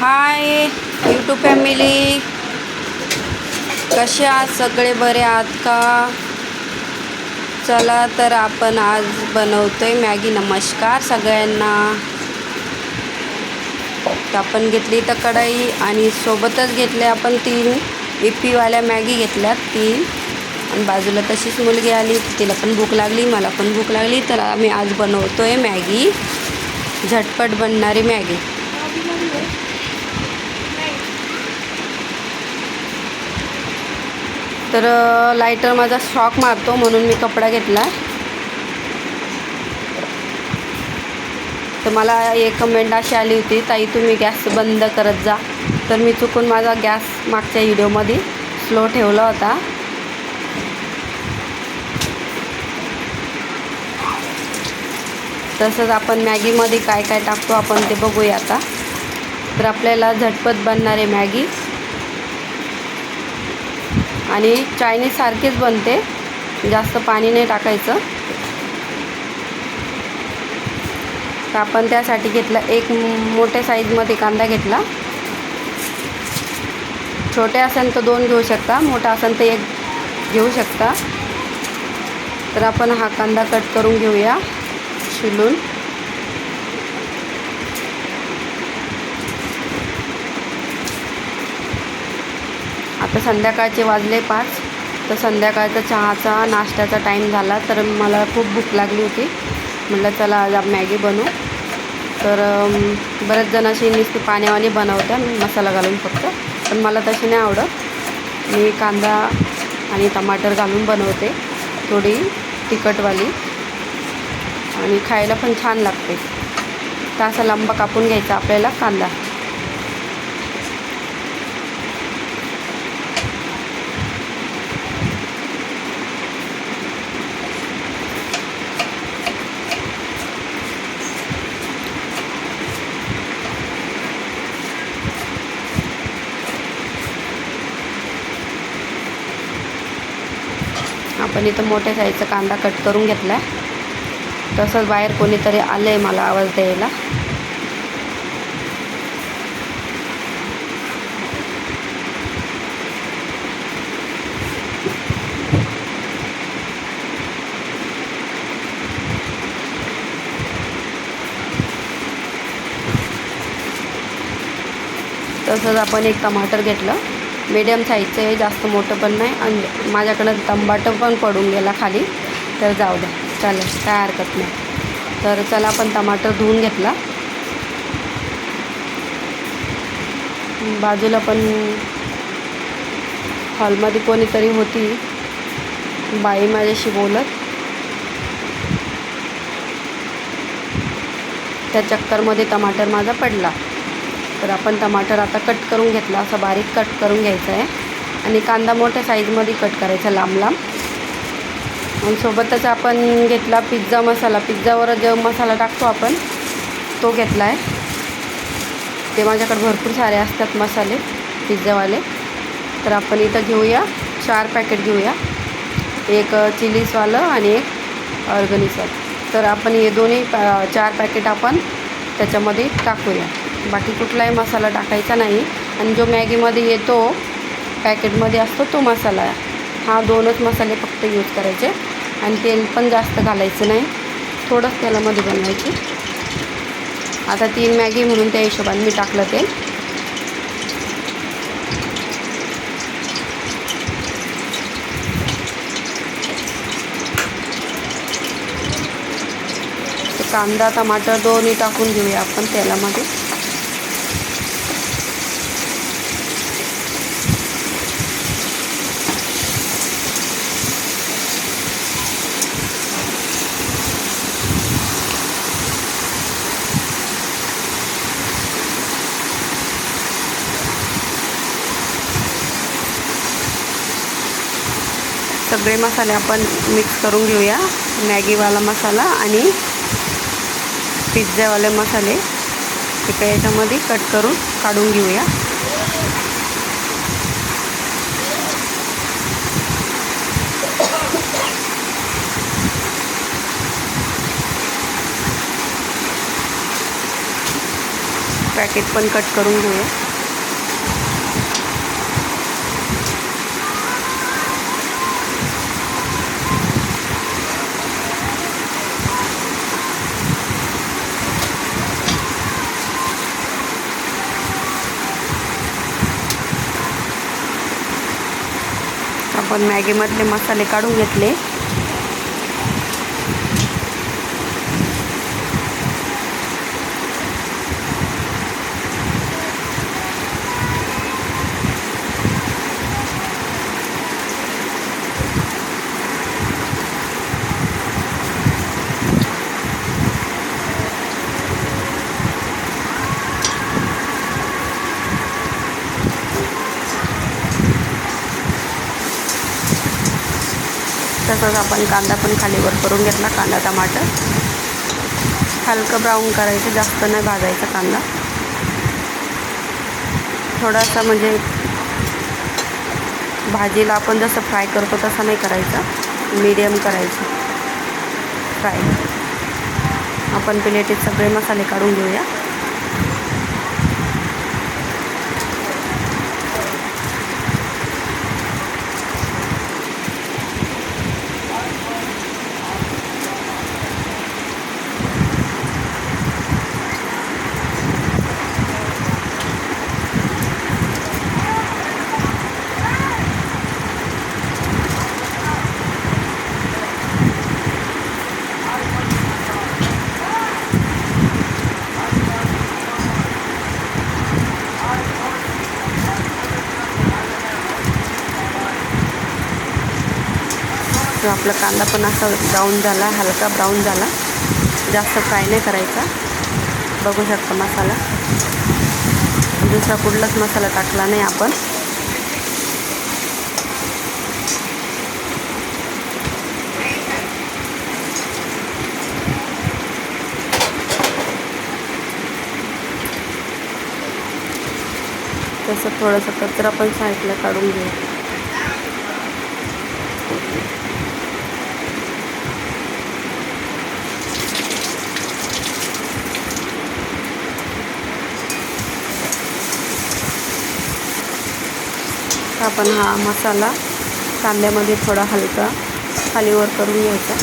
Hi YouTube family कसे आहात? सगळे बरे आहात का? चला तर आपण आज बनवतोय मॅगी. नमस्कार सगळ्यांना. तर आपण घेतली तर कढई आणि सोबतच घेतले आपण तीन. इप्पीवाल्या मॅगी घेतल्यात तीन. आणि बाजूला तशीच मुलगी आली. तिला पण भूक लागली मला पण भूक लागली. तर आम्ही आज बनवतोय मॅगी. झटपट बनणारी मॅगी. तर लायटर माझा शॉक मारतो म्हणून मी कपडा घेतला. तर मला एक कमेंट अशी आली होती ताई तुम्ही गॅस बंद करत जा. तर मी चुकून माझा गॅस मागच्या व्हिडिओमध्ये स्लो ठेवला होता. तसंच आपण मॅगीमध्ये काय काय टाकतो आपण ते बघूया आता. तर आपल्याला झटपट बनणारे मॅगी. आणि चायनीज सारखीच बनते. जास्त पाणी नाही टाकायचं. तर आपण त्यासाठी घेतला एक मोठ्या साईजमध्ये कांदा घेतला. छोटे असेल तर दोन घेऊ शकता मोठा असेल तर एक घेऊ शकता. तर आपण हा कांदा कट करून घेऊया. शिलून. तर संध्याकाळचे वाजले पाच. तर संध्याकाळचा चहाचा नाश्त्याचा टाईम झाला तर मला खूप भूक लागली होती. म्हटलं चला आज आप मॅगी बनवू. तर बरेच जण अशी नुसती पाण्यावाणी बनवत्या मसाला घालून फक्त. पण मला तशी नाही आवडत. मी कांदा आणि टमाटर घालून बनवते थोडी तिखटवाली. आणि खायला पण छान लागते. तर असा लंबा कापून घ्यायचा आपल्याला कांदा. आपण इथं मोठ्या साईजचा कांदा कट करून घेतला आहे तसंच बाहेर कोणीतरी आलं आहे मला आवाज द्यायला. तसंच आपण एक टमाटर घेतलं. मीडियम साईजचं आहे जास्त मोठं पण नाही. आणि माझ्याकडं तंबाटं पण पडून गेला खाली. तर जाऊ द्या चालेल काय हरकत नाही. तर चला आपण टमाटर धुवून घेतला. बाजूला पण हॉलमध्ये कोणीतरी होती. बाई माझ्याशी बोलत. त्या चक्करमध्ये टमाटर माझा पडला. तर आपण टमाटर आता कट करून घेतला असं बारीक कट करून घ्यायचं आहे आणि कांदा मोठ्या साईजमध्ये कट करायचा लांब लांब. आणि सोबतच आपण घेतला पिझ्झा मसाला. पिझ्झावर जो मसाला टाकतो आपण तो घेतला आहे ते माझ्याकडे भरपूर सारे असतात मसाले पिझ्झावाले. तर आपण इथं घेऊया चार पॅकेट घेऊया. एक चिलीसवालं आणि एक ऑर्गनिसवालं तर आपण हे दोन्ही पॅ चार पॅकेट आपण त्याच्यामध्ये टाकूया. बाकी कुठलाही मसाला टाकायचा नाही. आणि जो मॅगीमध्ये येतो पॅकेटमध्ये असतो तो मसाला. हा दोनच मसाले फक्त यूज करायचे. आणि तेल पण जास्त घालायचं नाही. थोडंच तेलामध्ये बनवायची. आता तीन मॅगी म्हणून त्या हिशोबाने मी टाकलं तेल. ते कांदा टमाटर दोन्ही टाकून घेऊया आपण तेलामध्ये. सगळे मसाले आपण मिक्स करून घेऊया. मॅगीवाला मसाला आणि पिझ्झावाले मसाले. एका याच्यामध्ये कट करून काढून घेऊया. पॅकेट पण कट करून घेऊया. आपण मॅगीमधले मसाले काढून घेतले. तसंच आपण कांदा पण खालीवर करून घेतला कांदा टमाटर. हलकं ब्राऊन करायचं जास्त नाही भाजायचा कांदा. थोडासा म्हणजे भाजीला आपण जसं फ्राय करतो तसं नाही करायचं. मीडियम करायचं. फ्राय आपण प्लेटीत सगळे मसाले काढून घेऊया. आपला कांदा पण असा ब्राऊन झाला हलका ब्राऊन झाला. जास्त फ्राय नाही करायचा. बघू शकता मसाला. दुसरा कुठलाच मसाला टाकला नाही आपण. तसं थोडंसं कचरा पण साईडला काढून घेऊ. आपण हा मसाला कांद्यामध्ये थोडा हलका खालीवर करून घ्यायचा.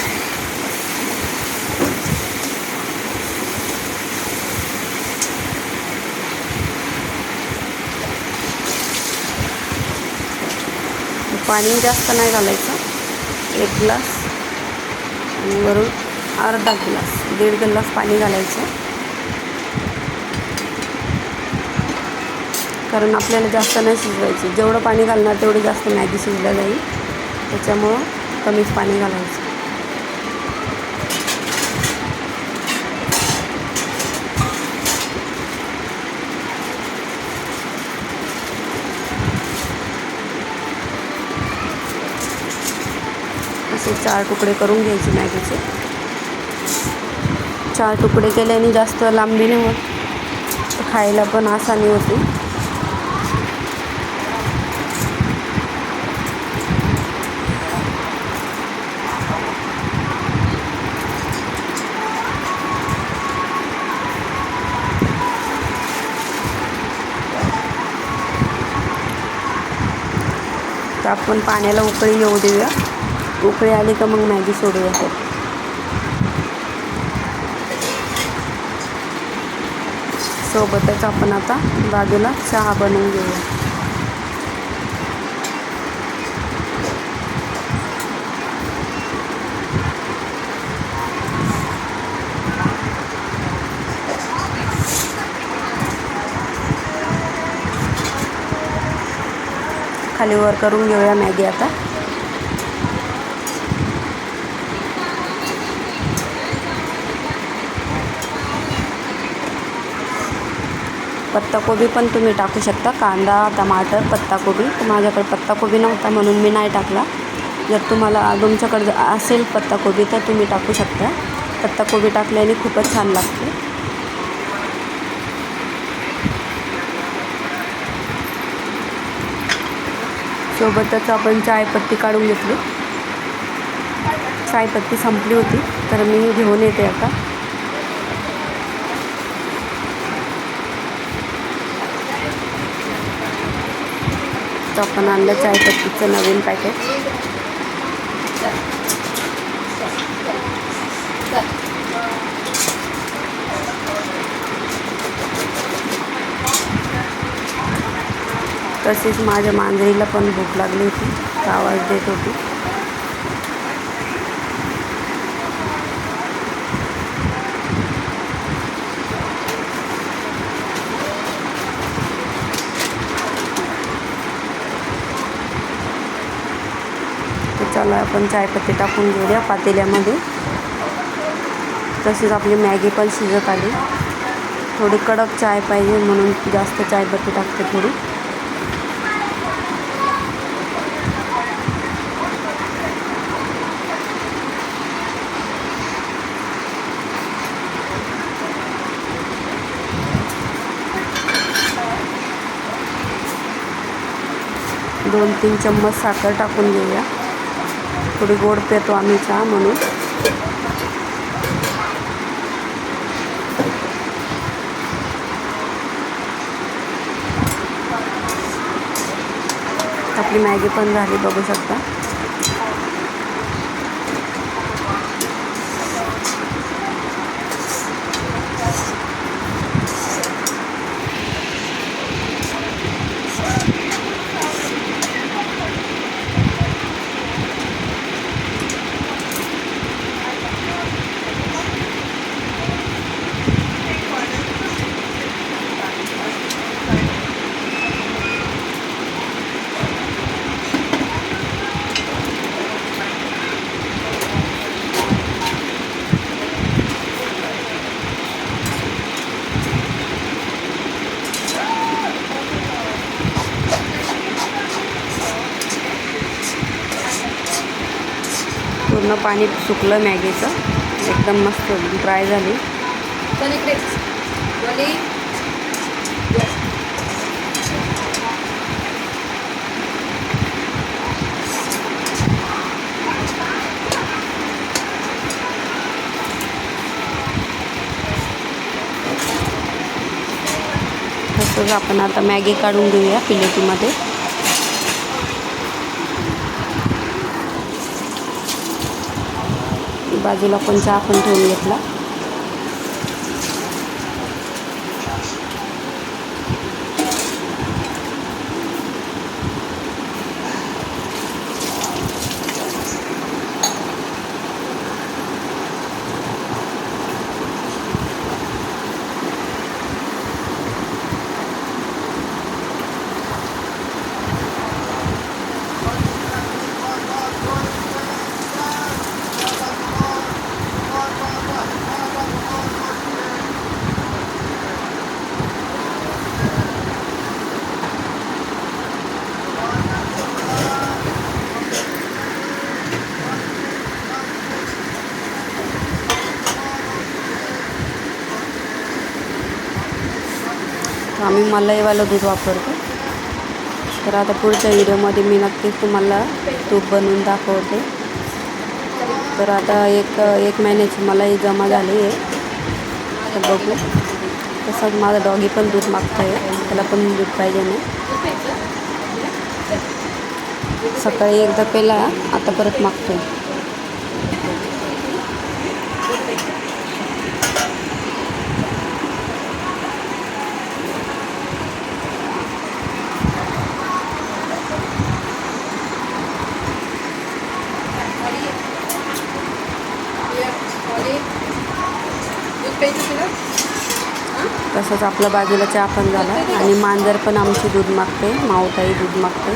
पाणी जास्त नाही घालायचं. एक ग्लास आणि वरून अर्धा ग्लास दीड ग्लास पाणी घालायचं. कारण आपल्याला जास्त नाही शिजवायची. जेवढं पाणी घालणार तेवढं जास्त मॅगी शिजल्या जाईल. त्याच्यामुळं कमीच पाणी घालायचं. असे चार तुकडे करून घ्यायचे मॅगीचे. चार तुकडे केल्याने जास्त लांबी नाही होत. खायला पण आसानी होती. आता आपण पाण्याला उकळी येऊ देऊया. उकळी आली का मग मॅगी सोडूया. तर सोबतच आपण आता बाजूला चहा बनवून घेऊया. खाली वर करून घेऊया मॅगी आता. पत्ताकोबी पण तुम्ही टाकू शकता. कांदा टमाटर पत्ताकोबी तर माझ्याकडे पत्ताकोबी नव्हता म्हणून मी नाही टाकला. जर तुम्हाला तुमच्याकडे असेल पत्ताकोबी तर तुम्ही टाकू शकता. पत्ताकोबी टाकल्याने खूपच छान लागते. सोबतच आपण चायपत्ती काढून घेतली. चायपत्ती संपली होती तर मी घेऊन येते आता. आपण आणलं चायपत्तीचं नवीन पॅकेट तसेच माझ्या मांजरीला पण भूक लागली होती. आवाज देत होती. चला आपण चायपत्ती टाकून घेऊया पातेल्यामध्ये. तसेच आपली मॅगी पण शिजत आली. थोडी कडक चाय पाहिजे म्हणून जास्त चायपत्ती टाकते थोडी दोन तीन चम्मच साखर टाकून घेऊया. थोडी गोड पेतो आम्ही चहा म्हणून. आपली मॅगी पण झाली बघू शकता. पूर्ण पाणी सुकलं मॅगीचं. एकदम मस्त ड्राय झाली. तसंच आपण आता मॅगी काढून घेऊया प्लेटीमध्ये बाजूला पण चहा पण ठेवून घेतला. आम्ही मलाईवालं दूध वापरतो. तर आता पुढच्या व्हिडिओमध्ये मी नक्कीच तुम्हाला तूप बनवून दाखवते. तर आता एक एक महिन्याची मलाई जमा झाली आहे. तर बघू. तसंच माझा डॉगी पण दूध मागता आहे त्याला पण दूध पाहिजे नाही. सकाळी एकदा पेला आता परत मागतोय. तसंच आपल्या बाजूला चहा पण झाला. आणि मांजर पण आमची दूध मागते. मावताई दूध मागते.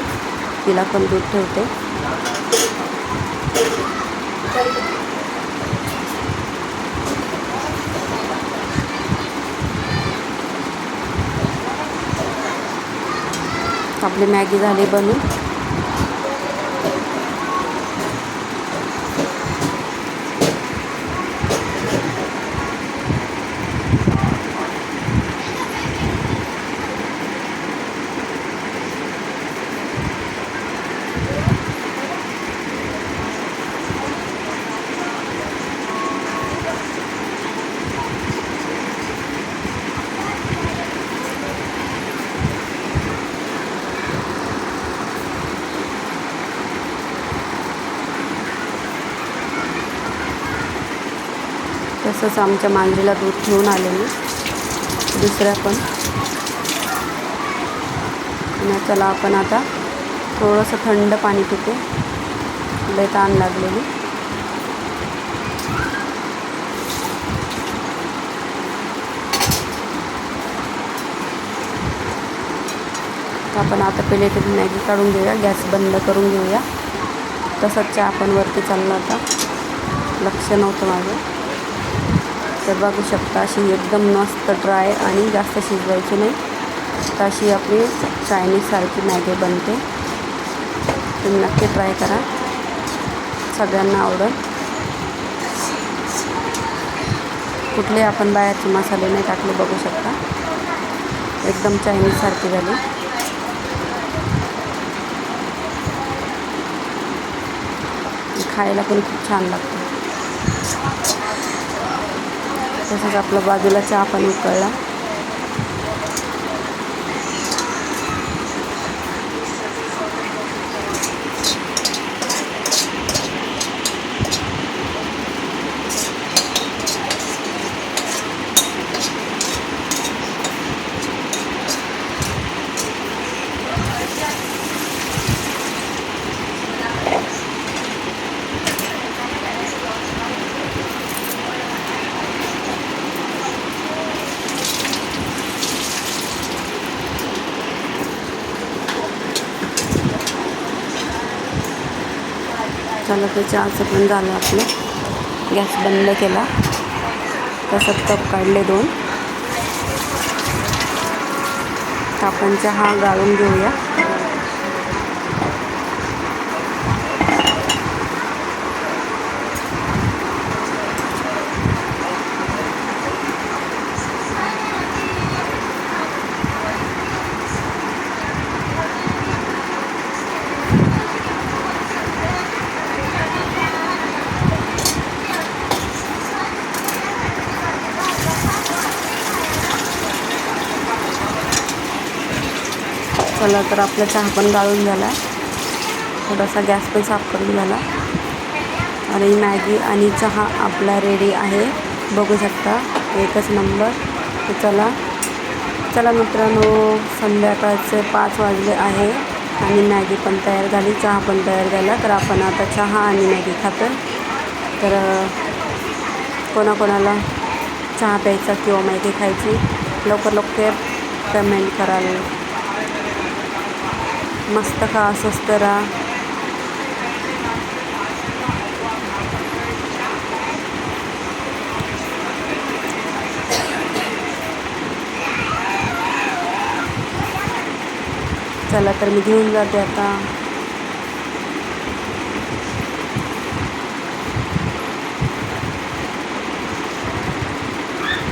तिला पण दूध ठेवते. आपली मॅगी झाली बनून. तसंच आमच्या मांजरीला दूध घेऊन आले मी. दुसऱ्या पण. चला आपण आता थोडंसं थंड पाणी पिते. लय ताण लागलेली आपण आता प्लेटीत मॅगी काढून घेऊया. गॅस बंद करून घेऊया. तसंच चहा आपण वरती चालला होता लक्ष नव्हतं माझं. तर बघू शकता अशी एकदम मस्त ड्राय आणि जास्त शिजवायची नाही. तर अशी आपली चायनीजसारखी मॅगी बनते. तुम्ही नक्की ट्राय करा. सगळ्यांना आवडेल. कुठले आपण बाहेरचे मसाले नाही टाकले बघू शकता. एकदम चायनीजसारखी झाली. खायला पण खूप छान लागतं. तसंच आपलं बाजूला चहा पण उकळला. झालं तर चहाचं पण झालं आपलं. गॅस बंद केला. तसंच कप काढले दोन. आपण चहा गाळून घेऊया. चला तर आपला चहा पण गाळून झाला. थोडासा गॅस पण साफ करून झाला. आणि मॅगी आणि चहा आपला रेडी आहे. बघू शकता एकच नंबर तर चला चला मित्रांनो संध्याकाळचे पाच वाजले आहे आणि मॅगी पण तयार झाली चहा पण तयार झाला. तर आपण आता चहा आणि मॅगी खातो तर कोणाकोणाला चहा प्यायचा किंवा मॅगी खायची लवकर लवकर पेमेंट कराल. मस्त खा स्वस्त राहा चला तर मी घेऊन जाते आता.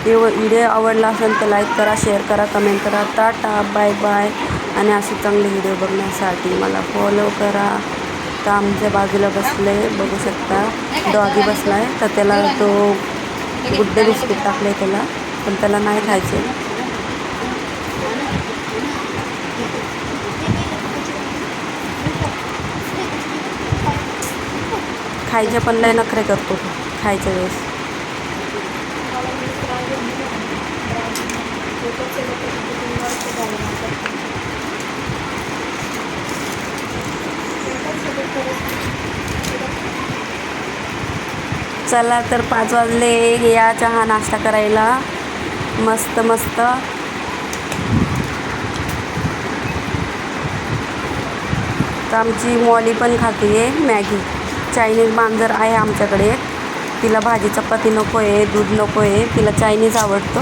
व्हिडिओ आवडला असेल तर लाईक करा शेअर करा कमेंट करा. टाटा बाय बाय आणि असे चांगले व्हिडिओ बघण्यासाठी मला फॉलो करा. तर आमच्या बाजूला बसले बघू शकता. डॉगी बसला आहे तर त्याला तो गुड्डे बिस्किट टाकले त्याला पण त्याला नाही खायचे खायचे पण लय नखरे करतो खायच्या वेळेस. चला तर पाच वाजले. या चहा नाश्ता करायला. मस्त मस्त. तर आमची मॉली पण खाते आहे मॅगी. चायनीज मांजर आहे आमच्याकडे. तिला भाजी चपाती नको आहे दूध नको आहे. तिला चायनीज आवडतं.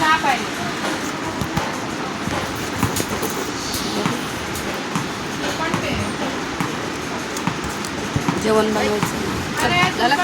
चहा पाहिजे. जेवण बनवायचं. झालं